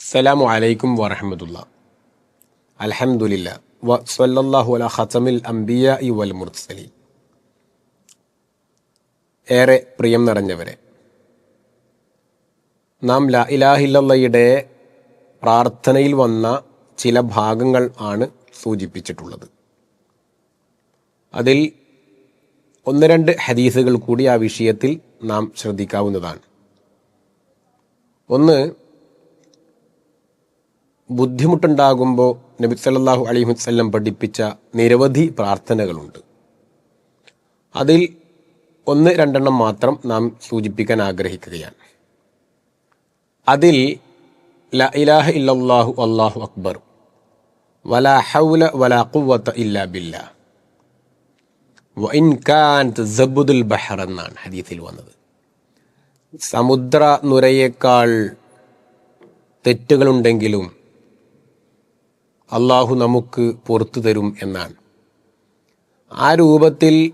അസ്സലാമു അലൈക്കും വറഹമത്തുള്ള. അലഹമുല്ല വസ്വല്ലാഹു അല ഖത്തമിൽ അംബിയ ഇ വൽ മുർസലി ഏറെ പ്രിയം നിറഞ്ഞവരെ നാം ലാ ഇലാഹില്ലയുടെ പ്രാർത്ഥനയിൽ വന്ന ചില ഭാഗങ്ങൾ ആണ് സൂചിപ്പിച്ചിട്ടുള്ളത്. അതിൽ ഒന്ന് രണ്ട് ഹദീസുകൾ കൂടി ആ വിഷയത്തിൽ നാം ശ്രദ്ധിക്കാവുന്നതാണ്. ഒന്ന് ബുദ്ധിമുട്ടുണ്ടാകുമ്പോൾ നബി സല്ലാഹു അലൈഹി വസല്ലം പഠിപ്പിച്ച നിരവധി പ്രാർത്ഥനകളുണ്ട്. അതിൽ ഒന്ന് രണ്ടെണ്ണം മാത്രം നാം സൂചിപ്പിക്കാൻ ആഗ്രഹിക്കുകയാണ്. അതിൽ ഇലാഹ ഇല്ലല്ലാഹു അല്ലാഹു അക്ബർ ഹൗല ബഹർ എന്നാണ് ഹദീസിൽ വന്നത്. സമുദ്ര നുരയേക്കാൾ തെറ്റുകളുണ്ടെങ്കിലും അള്ളാഹു നമുക്ക് പുറത്തു തരും എന്നാണ്. ആ രൂപത്തിൽ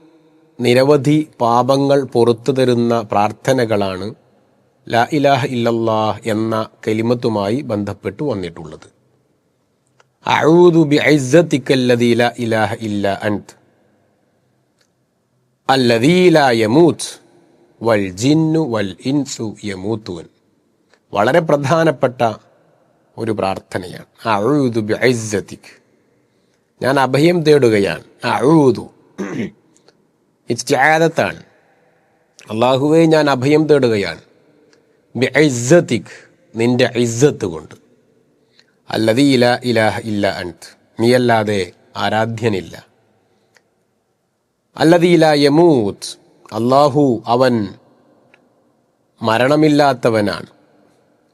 നിരവധി പാപങ്ങൾ പുറത്തു തരുന്ന പ്രാർത്ഥനകളാണ് ലാ ഇലാഹ ഇല്ലല്ലാഹ് എന്ന കലിമത്തുമായി ബന്ധപ്പെട്ട് വന്നിട്ടുള്ളത്. അഊദു ബി ലാ ഇലാഹ ഇല്ല അൻത് അല്ലദീ ലാ യമൂത്ത് വൽ ജിന്നു വൽ ഇൻസു യമൂത്തുവൻ. വളരെ പ്രധാനപ്പെട്ട ഒരു പ്രാർത്ഥനയാണ്. അഴുതു ബിഐസത്തിക് ഞാൻ അഭയം തേടുകയാണ്. അഴുതു ഇസ്റ്റാദത്താണ് അള്ളാഹുവെ ഞാൻ അഭയം തേടുകയാണ്. ബിഐസത്തിക് നിന്റെ ഇസ്സത്ത് കൊണ്ട്. അല്ലതി ഇല ഇലാഹ ഇല്ല അൻത്. നീയല്ലാതെ ആരാധ്യനില്ല. അല്ലതി ഇല യമൂത്ത് അള്ളാഹു അവൻ മരണമില്ലാത്തവനാണ്.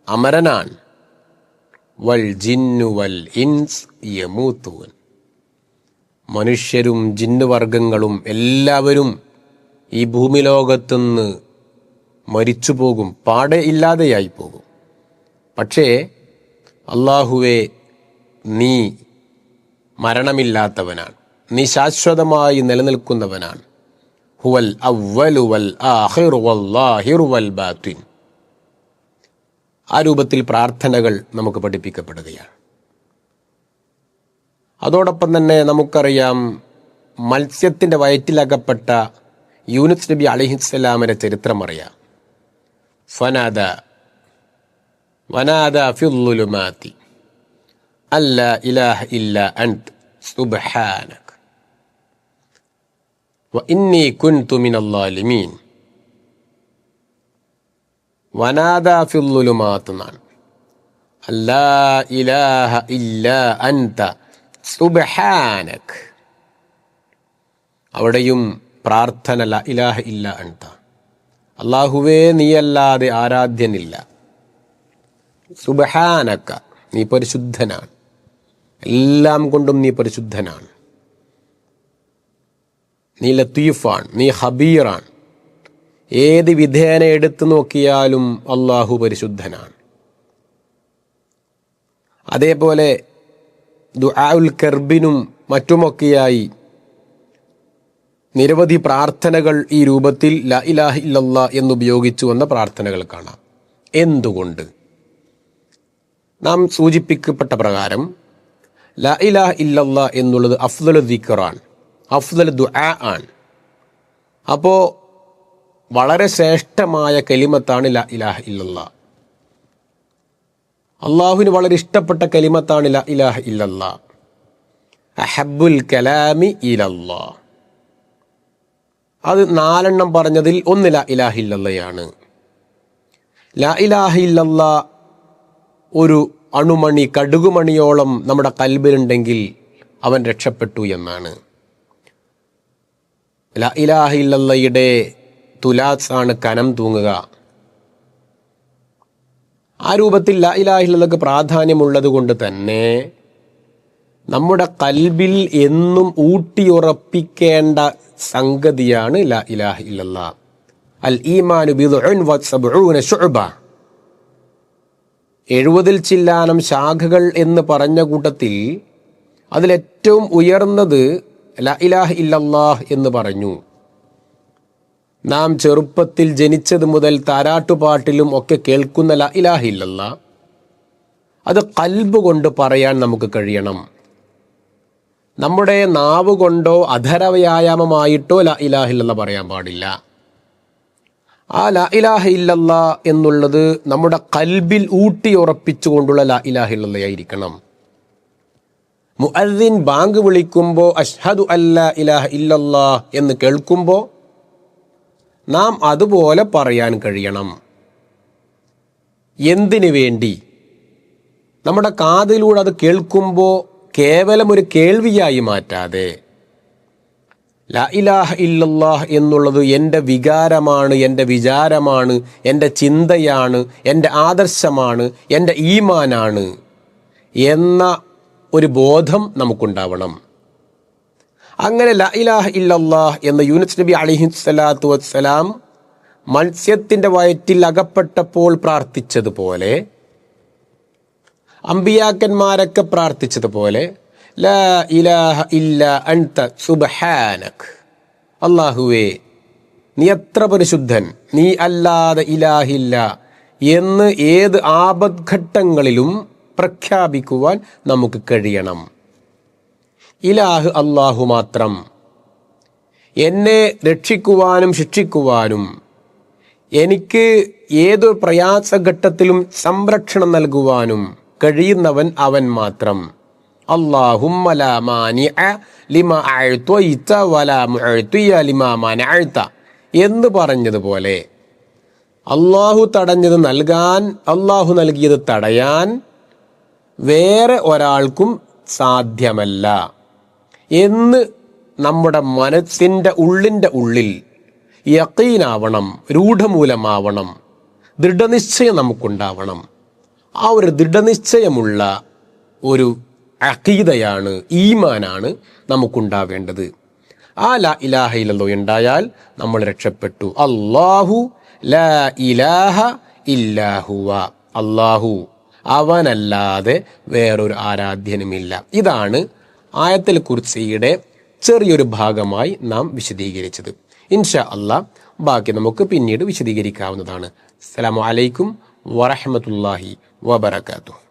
അമരനാണ്. വൽ ജിന്നു വൽ ഇൻസ് യമൂത്തുവൻ മനുഷ്യരും ജിന്നുവർഗങ്ങളും എല്ലാവരും ഈ ഭൂമിലോകത്തുനിന്ന് മരിച്ചു പോകും പാടെ ഇല്ലാതെയായി പോകും പക്ഷേ അള്ളാഹുവെ നീ മരണമില്ലാത്തവനാണ്. നീ ശാശ്വതമായി നിലനിൽക്കുന്നവനാണ്. ഹുവൽ അവ്വലു വൽ വല്ലാഹിറു വൽ ആ രൂപത്തിൽ പ്രാർത്ഥനകൾ നമുക്ക് പഠിപ്പിക്കപ്പെടുകയാണ്. അതോടൊപ്പം തന്നെ നമുക്കറിയാം മത്സ്യത്തിന്റെ വയറ്റിലകപ്പെട്ട യൂനിസ് നബി അലിഹിസ്ലാമിന്റെ ചരിത്രം അറിയാം. ഫനാദ വനാദ ഫില്ലുലുമാത്തി അല്ല ഇലാഹ് ഇല്ല അൻത് സുബ്ഹാനക്. വ ഇന്നി കുൻ തുമിനല്ലാലിമീൻ വനാദ ഫില്ലുലുമാത്ത് എന്നാണ് അല്ലാ ഇലാഹ ഇല്ല അൻത സുബ്ഹാനക്. അവിടെയും പ്രാർത്ഥന ല ഇലാഹ ഇല്ല അൻത. അള്ളാഹുവേ നീയല്ലാതെ ആരാധ്യനില്ല. സുബഹാനക്ക നീ പരിശുദ്ധനാണ്. എല്ലാം കൊണ്ടും നീ പരിശുദ്ധനാണ്. നീ ലത്തീഫാണ് നീ ഹബീറാണ്. ഏത് വിധേന എടുത്തു നോക്കിയാലും അള്ളാഹു പരിശുദ്ധനാണ്. അതേപോലെ ദുആഉൽ കർബിനും മറ്റുമൊക്കെയായി നിരവധി പ്രാർത്ഥനകൾ ഈ രൂപത്തിൽ ല ഇലാഹ ഇല്ലല്ലാ എന്നുപയോഗിച്ചു വന്ന പ്രാർത്ഥനകൾ കാണാം. എന്തുകൊണ്ട്? നാം സൂചിപ്പിക്കപ്പെട്ട പ്രകാരം ല ഇലാഹ ഇല്ലല്ലാ എന്നുള്ളത് അഫ്ദൽ ദിക്കറാണ് അഫ്ദൽ ദുആ ആണ്. അപ്പോൾ വളരെ ശ്രേഷ്ഠമായ കലിമത്താണ് ല ഇലാഹ ഇല്ലല്ല. അള്ളാഹുവിന് വളരെ ഇഷ്ടപ്പെട്ട കലിമത്താണ് ല ഇലാഹ ഇല്ലല്ല. അഹബുൽ കലാമി ഇലല്ല. അത് നാലെണ്ണം പറഞ്ഞതിൽ ഒന്ന് ല ഇലാഹ ഇല്ലല്ലയാണ്. ല ഇലാഹ ഇല്ലല്ല ഒരു അണുമണി കടുകുമണിയോളം നമ്മുടെ കൽബിലുണ്ടെങ്കിൽ അവൻ രക്ഷപ്പെട്ടു എന്നാണ്. ല ഇലാഹ ഇല്ലല്ലയുടെ തുലാസ് ആണ് കനം തൂങ്ങുക. ആ രൂപത്തിൽ ല പ്രാധാന്യമുള്ളത് കൊണ്ട് തന്നെ നമ്മുടെ കൽബിൽ എന്നും ഊട്ടിയുറപ്പിക്കേണ്ട സംഗതിയാണ് ല ഇലാഹ അൽ ഈമാനു എഴുപതിൽ ചില്ലാനം ശാഖകൾ എന്ന് പറഞ്ഞ കൂട്ടത്തിൽ അതിലേറ്റവും ഉയർന്നത് ല ഇലാഹ ഇല്ലല്ലാഹ് എന്ന് പറഞ്ഞു. നാം ചെറുപ്പത്തിൽ ജനിച്ചത് മുതൽ താരാട്ടുപാട്ടിലും ഒക്കെ കേൾക്കുന്ന ല ഇലാഹില്ലല്ല അത് കൽബ് കൊണ്ട് പറയാൻ നമുക്ക് കഴിയണം. നമ്മുടെ നാവ് കൊണ്ടോ അധര വ്യായാമമായിട്ടോ ല ഇലാഹില്ലല്ല പറയാൻ പാടില്ല. ആ ല ഇലാഹ എന്നുള്ളത് നമ്മുടെ കൽബിൽ ഊട്ടി ഉറപ്പിച്ചുകൊണ്ടുള്ള ല ഇലാഹ ആയിരിക്കണം. മുഅദ്ദിൻ ബാങ്ക് വിളിക്കുമ്പോൾ അഷ്ഹദു അല്ല ഇലാഹ ഇല്ലല്ലാ എന്ന് കേൾക്കുമ്പോൾ നാം അതുപോലെ പറയാൻ കഴിയണം. എന്തിനു വേണ്ടി? നമ്മുടെ കാതിലൂടെ അത് കേൾക്കുമ്പോൾ കേവലം ഒരു കേൾവിയായി മാറ്റാതെ. ലാ ഇലാഹ ഇല്ലല്ലാഹ് എന്നുള്ളത് എന്റെ വികാരമാണ് എന്റെ വിചാരമാണ് എന്റെ ചിന്തയാണ് എന്റെ ആദർശമാണ് എന്റെ ഈമാനാണ് എന്ന ഒരു ബോധം നമുക്കുണ്ടാവണം. അങ്ങനെ ലാ ഇലാഹ ഇല്ലല്ലാഹ് എന്ന യൂനുസ് നബി അലിഹി സ്വലാത്തു വസ്സലാം മത്സ്യത്തിന്റെ വയറ്റിൽ അകപ്പെട്ടപ്പോൾ പ്രാർത്ഥിച്ചതുപോലെ അമ്പിയാക്കന്മാരൊക്കെ പ്രാർത്ഥിച്ചതുപോലെ ലാ ഇലാഹ ഇല്ല അൻത അള്ളാഹുവേ നീ എത്ര പരിശുദ്ധൻ നീ അല്ലാതെ ഇലാഹില്ല എന്ന് ഏത് ആപദ്ഘട്ടങ്ങളിലും പ്രഖ്യാപിക്കുവാൻ നമുക്ക് കഴിയണം. ഇലാഹ് അള്ളാഹു മാത്രം. എന്നെ രക്ഷിക്കുവാനും ശിക്ഷിക്കുവാനും എനിക്ക് ഏതു പ്രയാസഘട്ടത്തിലും സംരക്ഷണം നൽകുവാനും കഴിയുന്നവൻ അവൻ മാത്രം. എന്ന് പറഞ്ഞതുപോലെ അള്ളാഹു തടഞ്ഞത് നൽകാൻ അള്ളാഹു നൽകിയത് തടയാൻ വേറെ ഒരാൾക്കും സാധ്യമല്ല. എന്ന് നമ്മുടെ മനസ്സിന്റെ ഉള്ളിന്റെ ഉള്ളിൽ യക്കീനാവണം രൂഢമൂലമാവണം ദൃഢനിശ്ചയം നമുക്കുണ്ടാവണം. ആ ഒരു ദൃഢനിശ്ചയമുള്ള ഒരു അക്കീതയാണ് ഈമാനാണ് നമുക്കുണ്ടാവേണ്ടത്. ആ ലാ ഇലാഹ ഉണ്ടായാൽ നമ്മൾ രക്ഷപ്പെട്ടു. അള്ളാഹു ലാ ഇലാഹ ഇല്ലാഹുവ അള്ളാഹു അവനല്ലാതെ വേറൊരു ആരാധ്യനുമില്ല. ഇതാണ് ആയത്തിൽ കുർസിയുടെ ചെറിയൊരു ഭാഗമായി നാം വിശദീകരിച്ചത്. ഇൻഷാ അല്ല ബാക്കി നമുക്ക് പിന്നീട് വിശദീകരിക്കാവുന്നതാണ്. അസ്സലാമു അലൈക്കും വറഹമത്തല്ലാഹി വബർക്കാത്തു